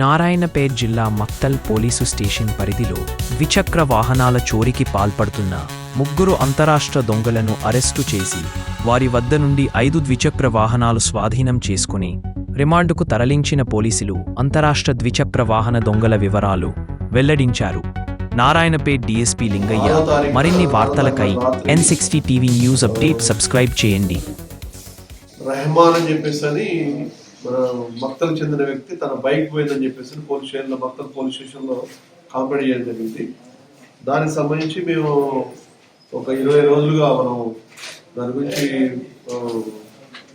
నారాయణపేట్ జిల్లా Makthal police station పరిధిలో ద్విచక్ర వాహనాల చోరీకి పాల్పడుతున్న ముగ్గురు అంతరాష్ట్ర దొంగలను అరెస్టు చేసి వారి వద్ద నుండి ఐదు ద్విచక్ర వాహనాలు స్వాధీనం చేసుకుని రిమాండుకు తరలించిన పోలీసులు అంతరాష్ట్ర ద్విచక్ర వాహన దొంగల వివరాలు వెల్లడించారు. నారాయణపేట్ డీఎస్పీ లింగయ్య మరిన్ని వార్తలకై N sixty TV news update subscribe చేయండి. రెహమాన్ అని చెప్పేసి అని చెందిన వ్యక్తి తన బైక్ పోయిందని చెప్పేసి పోలీస్ స్టేషన్లో భక్తులు పోలీస్ స్టేషన్లో కంప్లైంట్ చేయడం జరిగింది. దానికి సంబంధించి మేము ఒక ఇరవై రోజులుగా మనం దాని గురించి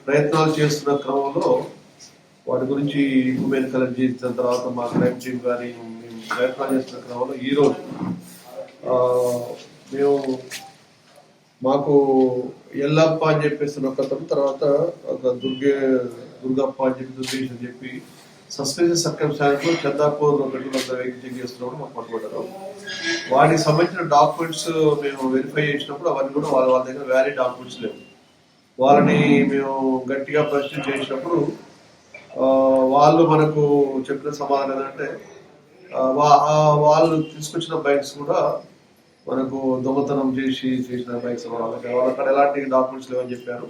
ప్రయత్నాలు చేస్తున్న క్రమంలో వాటి గురించి ఇన్ఫర్మేషన్ కలెక్ట్ చేసిన తర్వాత మా క్రైమ్ టీమ్ కానీ మేము ప్రయత్నాలు చేస్తున్న క్రమంలో ఈరోజు మేము మాకు ఎల్లప్ప అని చెప్పేసి ఒక తర్వాత ఒక దుర్గే దుర్గప్ప అని చెప్పి దుర్గేష్ అని చెప్పి సస్పెన్షన్ సర్కమ్స్టాన్స్లో చందాపూర్ ఒకటి వెయిటింగ్ చేస్తున్నప్పుడు మాకు పట్టుబడ్డారు. వాటికి సంబంధించిన డాక్యుమెంట్స్ మేము వెరిఫై చేసినప్పుడు అవన్నీ కూడా వాళ్ళ వాళ్ళ దగ్గర వ్యాలిడ్ డాక్యుమెంట్స్ లేవు. వాళ్ళని మేము గట్టిగా ప్రశ్న చేసినప్పుడు వాళ్ళు మనకు చెప్పిన సమాధానం ఏంటంటే వా- వాళ్ళు తీసుకొచ్చిన బైక్స్ కూడా మనకు దొంగతనం చేసి చేసిన బైక్స్ వాళ్ళకి. వాళ్ళు అక్కడ ఎలాంటి డాక్యుమెంట్స్ లేవని చెప్పారు.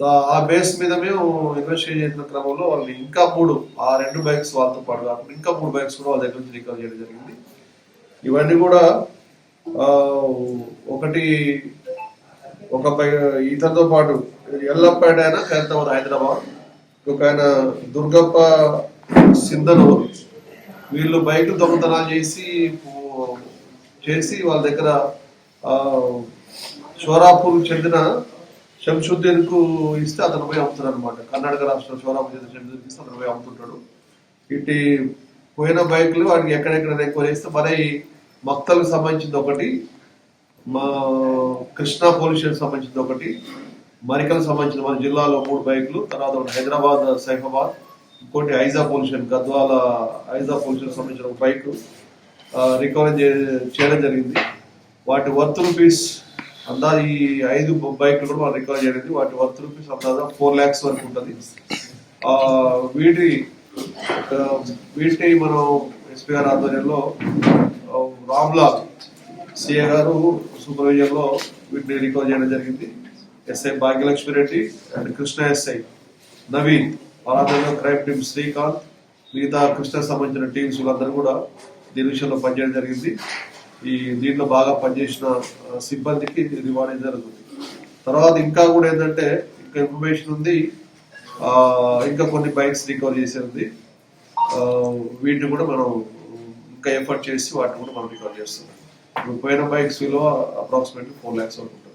ఆ, బేస్ మీద మేము ఇన్వెస్టిగేట్ చేసిన క్రమంలో వాళ్ళు ఇంకా మూడు ఆ రెండు బైక్స్ వాళ్ళతో పాటు కాకుండా ఇంకా మూడు బైక్స్ కూడా వాళ్ళ దగ్గర నుంచి రికవర్ చేయడం జరిగింది. ఇవన్నీ కూడా ఒకటి ఒక బై ఇతనితో పాటు ఎల్లప్పేట ఆయన ఖైరతాబాద్ హైదరాబాద్ ఒక ఆయన దుర్గప్ప సింధను వీళ్ళు బైక్ దొంగతనాలు చేసి చేసి వాళ్ళ దగ్గర ఆ, షోరాపూర్ చెందిన శంషుద్దీన్కు ఇస్తే అతను పోయి అమ్ముతాడు అనమాట కర్ణాటక రాష్ట్రం షోరాపూర్ చెందిన శంషుద్దీన్ ఇస్తే అతను పోయి అమ్ముతుంటాడు. ఇటు పోయిన బైకులు వాడికి ఎక్కడెక్కడ ఎక్కువ ఇస్తే మరి మక్తలకు సంబంధించింది ఒకటి మా కృష్ణా పోలీస్ సంబంధించింది ఒకటి మరికలకు సంబంధించిన మన జిల్లాలో మూడు బైకులు తర్వాత హైదరాబాద్ సైఫాబాద్ ఇంకోటి ఐజా పొల్యూషన్ గద్వాల ఐజా పొల్యూషన్ సంబంధించిన ఒక బైక్ రికవరీ చేయడం జరిగింది. వాటి వర్త్ రూపీస్ అందాజు ఈ ఐదు బైక్లు కూడా మనం రికవర్ చేయలేదు వాటి వర్త్ రూపీస్ అందాజా ఫోర్ ల్యాక్స్ వరకు ఉంటుంది. వీటి వీటిని మనం ఎస్పీ గారి ఆధ్వర్యంలో ఆ, రామ్లాల్ సిఏ గారు సూపర్వైజర్లో వీటిని రికవర్ చేయడం జరిగింది. SI Bhagyalakshmi Reddy and Krishna SI Naveen అలాగే క్రైమ్ టీమ్ శ్రీకాంత్ మిగతా కృష్ణ సంబంధించిన టీమ్స్ వీళ్ళందరూ కూడా దీని విషయంలో పనిచేయడం జరిగింది. ఈ దీంట్లో బాగా పనిచేసిన సిబ్బందికి రివార్డ్ జరుగుతుంది. తర్వాత ఇంకా కూడా ఏంటంటే ఇంకా ఇన్ఫర్మేషన్ ఉంది. ఇంకా కొన్ని బైక్స్ రికవర్ చేసేది వీటిని కూడా మనం ఇంకా ఎఫర్ట్ చేసి వాటిని కూడా మనం రికవర్ చేస్తున్నాం. ఇప్పుడు పోయిన బైక్స్ విలువ అప్రాక్సిమేట్లీ ఫోర్ ల్యాక్స్ వరకు